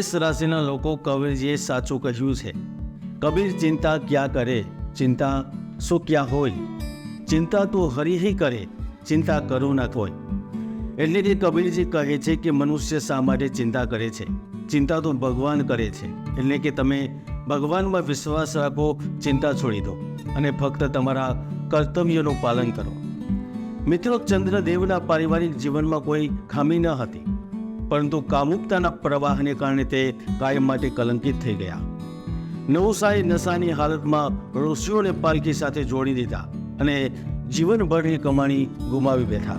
મેષ રાશિના લોકો કબીરજીએ સાચું કહ્યું છે. કબીર ચિંતા ક્યાં કરે? ચિંતા શું ક્યાં હોય? ચિંતા તો હરિ કરે, ચિંતા કરું ના કોઈ એટલે કે કબીરજી કહે છે કે મનુષ્ય શા માટે ચિંતા કરે છે? ચિંતા તો ભગવાન કરે છે. એટલે કે તમે ભગવાનમાં વિશ્વાસ રાખો, ચિંતા છોડી દો. અને ફક્ત તમારા કર્તવ્યનું પાલન કરો. મિત્રો, ચંદ્રદેવના પારિવારિક જીવનમાં કોઈ ખામી ન હતી. પરંતુ કામુકતાના પ્રવાહને કારણે તે કાયમ માટે કલંકિત થઈ ગયા. નવસાએ નશાની હાલતમાં ઋષિઓને પાલખી સાથે જોડી દીધા અને જીવનભરની કમાણી ગુમાવી બેઠા.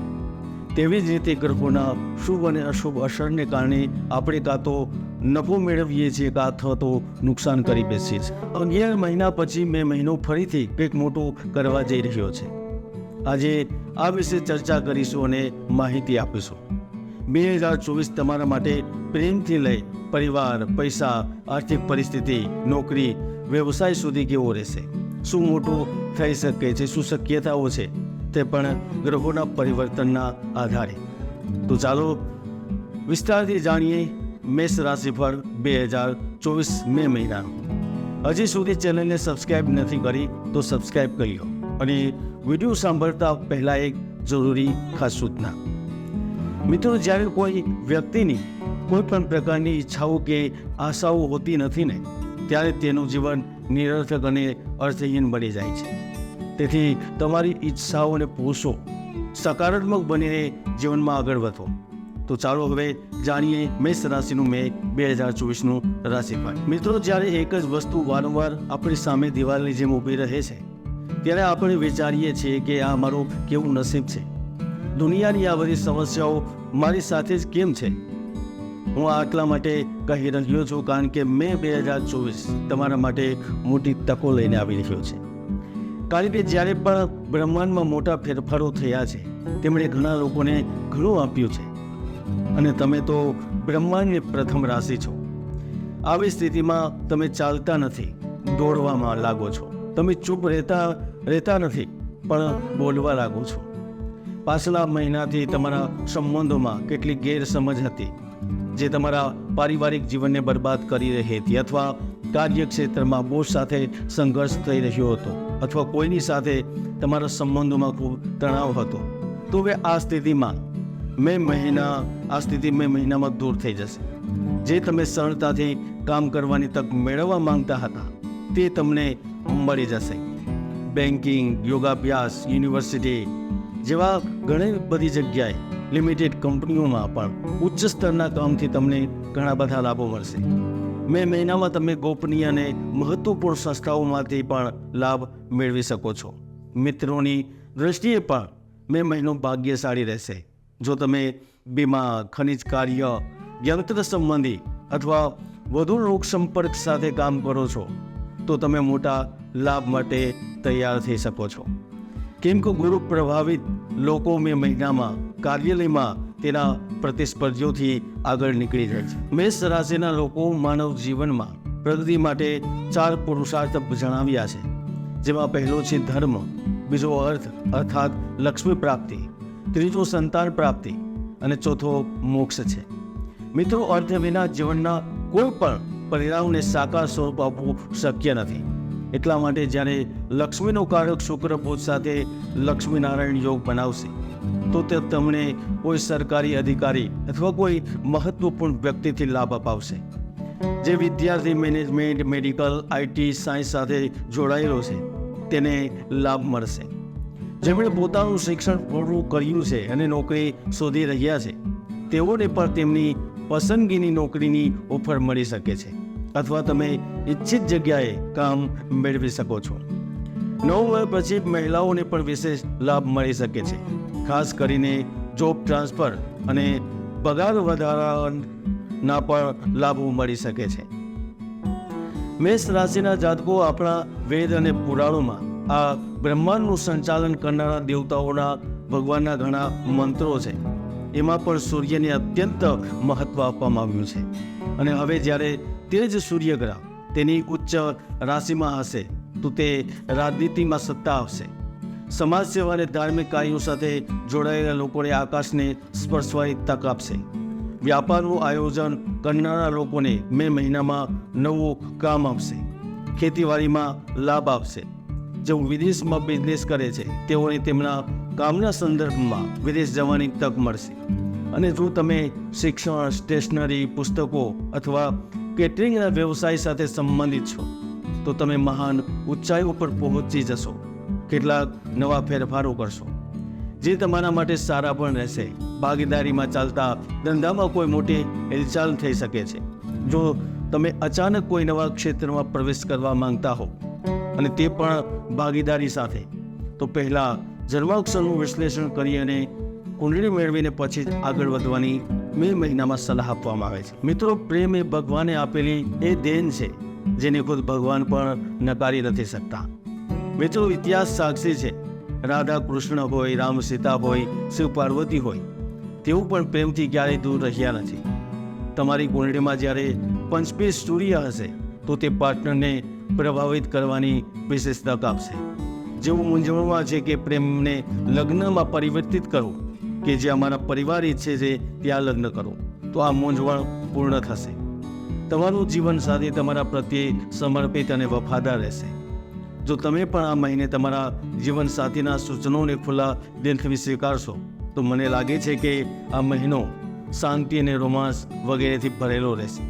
તેવી જ રીતે ગ્રહોના શુભ અને અશુભ અસરને કારણે આપણે કાં તો નફો મેળવીએ છીએ, કાં અથવા તો નુકસાન કરી બેસીએ છીએ. અગિયાર મહિના પછી મેં મહિનો ફરીથી કંઈક મોટું કરવા જઈ રહ્યો છે. આજે આ વિશે ચર્ચા કરીશું અને માહિતી આપીશું. બે હજાર ચોવીસ તમારા માટે પ્રેમથી લઈ પરિવાર, પૈસા, આર્થિક પરિસ્થિતિ, નોકરી, વ્યવસાય સુધી કેવો રહેશે? શું મોટું થઈ શકે છે? શું શક્યતાઓ છે? તે પણ ગ્રહોના પરિવર્તનના આધારે. તો ચાલો વિસ્તારથી જાણીએ મેષ રાશિ પર બે હજાર ચોવીસ મે મહિનાનું. હજી સુધી ચેનલને સબસ્ક્રાઇબ નથી કરી તો સબસ્ક્રાઇબ કરી લો. અને વીડિયો સાંભળતા પહેલાં એક જરૂરી ખાસ સૂચના. મિત્રો, જ્યારે કોઈ વ્યક્તિની કોઈ પણ પ્રકારની ઈચ્છાઓ કે આશાઓ હોતી નથી ને, ત્યારે તેનું જીવન નિરર્થક અને અર્થહીન બની જાય છે. તેથી તમારી ઈચ્છાઓને પોષો, સકારાત્મક બનીને જીવનમાં આગળ વધો. તો ચાલો હવે જાણીએ મેષ રાશિનું મે બે હજાર ચોવીસનું રાશિફળ. મિત્રો, જ્યારે એક જ વસ્તુ વારંવાર આપણી સામે દિવાલની જેમ ઊભી રહે છે, ત્યારે આપણે વિચારીએ છીએ કે આ મારું કેવું નસીબ છે. દુનિયાની આ બધી સમસ્યાઓ મારી સાથે જ કેમ છે? હું આટલા માટે કહી રહ્યો છું કારણ કે મેં બે હજાર ચોવીસ તમારા માટે મોટી તકો લઈને આવી રહ્યો છે. કારણ કે જ્યારે પણ બ્રહ્માંડમાં મોટા ફેરફારો થયા છે, તેમણે ઘણા લોકોને ઘણું આપ્યું છે. અને તમે તો બ્રહ્માંડની પ્રથમ રાશિ છો. આવી સ્થિતિમાં તમે ચાલતા નથી, દોડવામાં લાગો છો. તમે ચૂપ રહેતા રહેતા નથી, પણ બોલવા લાગો છો. પાછલા મહિનાથી તમારા સંબંધોમાં કેટલીક ગેરસમજ હતી, જે તમારા પારિવારિક જીવનને બરબાદ કરી રહી હતી અથવા કાર્યક્ષેત્રમાં બોસ સાથે સંઘર્ષ થઈ રહ્યો હતો અથવા કોઈની સાથે તમારા સંબંધોમાં ખૂબ તણાવ હતો. તો હવે આ સ્થિતિમાં મે મહિના, આ સ્થિતિ મે મહિનામાં દૂર થઈ જશે. જે તમે સરળતાથી કામ કરવાની તક મેળવવા માંગતા હતા, તે તમને મળી જશે. બેન્કિંગ યોગાભ્યાસ યુનિવર્સિટી જેવા ઘણી બધી જગ્યાએ લિમિટેડ કંપનીઓમાં પણ ઉચ્ચ સ્તરના કામથી તમને ઘણા બધા લાભો મળશે. મે મહિનામાં તમે ગોપનીય અને મહત્વપૂર્ણ સંસ્થાઓમાંથી પણ લાભ મેળવી શકો છો. મિત્રોની દૃષ્ટિએ પણ મે મહિનો ભાગ્યશાળી રહેશે. જો તમે બીમા, ખનિજ કાર્ય, યંત્ર સંબંધી અથવા વધુ લોક સંપર્ક સાથે કામ કરો છો, તો તમે મોટા લાભ માટે તૈયાર થઈ શકો છો. કેમ કે ગુરુ પ્રભાવિત લોકો મે મહિનામાં, કાર્યાલયમાં તેના પ્રતિસ્પર્ધીઓથી આગળ નીકળી જાય છે. મેષ રાશિના લોકો માનવ જીવનમાં પ્રગતિ માટે ચાર પુરુષાર્થ જણાવ્યા છે. જેમાં પહેલો છે ધર્મ, બીજો અર્થ અર્થાત લક્ષ્મી પ્રાપ્તિ, ત્રીજો સંતાન પ્રાપ્તિ અને ચોથો મોક્ષ છે. મિત્રો, અર્થ વિના જીવનના કોઈ પણ પરિણામને સાકાર સ્વરૂપ આપવું શક્ય નથી. એટલા માટે જ્યારે લક્ષ્મીનો કારક શુક્ર બુધ સાથે લક્ષ્મીનારાયણ યોગ બનાવશે, તો તે તમને કોઈ સરકારી અધિકારી અથવા કોઈ મહત્વપૂર્ણ વ્યક્તિથી લાભ અપાવશે. જે વિદ્યાર્થી મેનેજમેન્ટ, મેડિકલ આઈટી સાયન્સ સાથે જોડાયેલો છે, તેને લાભ મળશે. જેમણે પોતાનું શિક્ષણ પૂરું કર્યું છે અને નોકરી શોધી રહ્યા છે, તેઓને પણ તેમની પસંદગીની નોકરીની ઓફર મળી શકે છે. અથવા તમે ઈચ્છિત જગ્યાએ કામ મેળવી શકો છો. નવ વર્ષ પછી મહિલાઓને પણ વિશેષ લાભ મળી શકે છે. ખાસ કરીને જોબ ટ્રાન્સફર અને પગાર વધારાના પણ લાભો મળી શકે છે. મેષ રાશિના જાતકો આપણા વેદ અને પુરાણોમાં આ બ્રહ્માંડનું સંચાલન કરનારા દેવતાઓના ભગવાનના ઘણા મંત્રો છે. એમાં પણ સૂર્યને અત્યંત મહત્વ આપવામાં આવ્યું છે. અને હવે જ્યારે તે જ સૂર્યગ્રહ તેની ઉચ્ચ રાશિમાં હશે તો તે રાજનીતિમાં સત્તા આવશે. સમાજ સેવા અને ધાર્મિક કાર્યો સાથે જોડાયેલા લોકોને આકાશને સ્પર્શવાની તક આપશે. વ્યાપારનું આયોજન કરનારા લોકોને મે મહિનામાં નવું કામ આપશે. ખેતીવાડીમાં લાભ આપશે. જેઓ વિદેશમાં બિઝનેસ કરે છે, તેઓને તેમના કામના સંદર્ભમાં વિદેશ જવાની તક મળશે. અને જો તમે શિક્ષણ સ્ટેશનરી પુસ્તકો અથવા કેટરિંગના વ્યવસાય સાથે સંબંધિત છો, તો તમે મહાન ઊંચાઈઓ પર પહોંચી જશો, કેટલાક નવા ફેરફારો કરશો, જે તમારા માટે સારા પણ રહેશે. ભાગીદારીમાં ચાલતા ધંધામાં કોઈ મોટી હિલચાલ થઈ શકે છે. જો તમે અચાનક કોઈ નવા ક્ષેત્રમાં પ્રવેશ કરવા માંગતા હો, અને તે પણ ભાગીદારી સાથે, તો પહેલાં જન્માક્ષરનું વિશ્લેષણ કરી અને કુંડળી મેળવીને પછી જ આગળ વધવાની મે મહિનામાં સલાહ આપવામાં આવે છે. મિત્રો, પ્રેમ એ ભગવાને આપેલી એ દેન છે, જેને ખુદ ભગવાન પણ નકારી નથી શકતા. મિત્રો, ઇતિહાસ સાક્ષી છે. રાધા કૃષ્ણ હોય, રામ સીતા હોય, શિવ પાર્વતી હોય તેવું પણ પ્રેમથી ક્યારેય દૂર રહ્યા નથી. તમારી કુંડળીમાં જ્યારે પંચપીસ સૂર્ય હશે, તો તે પાર્ટનરને પ્રભાવિત કરવાની વિશેષ તક આપશે જેવું મૂંઝવણમાં છે કે પ્રેમને લગ્નમાં પરિવર્તિત કરવું. કે જે અમારા પરિવાર ઈચ્છે છે ત્યાં લગ્ન કરો, તો આ મૂંઝવણ પૂર્ણ થશે. તમારું જીવન સાથી તમારા પ્રત્યે સમર્પિત અને વફાદાર રહેશે. જો તમે પણ આ મહિને તમારા જીવન સાથીના સૂચનોને ખુલ્લા દિલથી સ્વીકારશો, તો મને લાગે છે કે આ મહિનો શાંતિ અને રોમાંસ વગેરેથી ભરેલો રહેશે.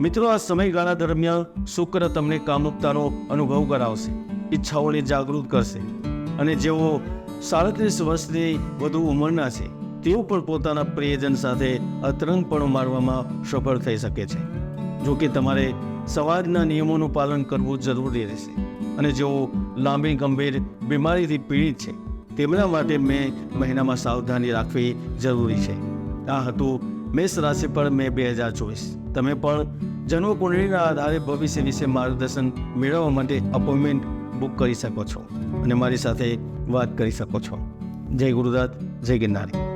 મિત્રો, આ સમયગાળા દરમિયાન શુક્ર તમને કામુકતાનો અનુભવ કરાવશે, ઈચ્છાઓને જાગૃત કરશે અને જેઓ સાડત્રીસ વર્ષની વધુ ઉંમરના છે. તેઓ પણ પોતાના પ્રિયજન સાથે અતરંગપણું મારવામાં સફળ થઈ શકે છે. જો કે તમારે સમાજના નિયમોનું પાલન કરવું જરૂરી રહેશે અને જેઓ લાંબી, ગંભીર બીમારીથી પીડિત છે, તેમના માટે મેં મહિનામાં સાવધાની રાખવી જરૂરી છે. આ હતું મેષ રાશિ પર મે બે હજાર ચોવીસ. તમે પણ જન્મ આધારે ભવિષ્ય વિશે માર્ગદર્શન મેળવવા માટે અપોઇન્ટમેન્ટ બુક કરી શકો છો અને મારી સાથે વાત કરી શકો છો. જય ગુરુદત્ત, જય ગિરનારી.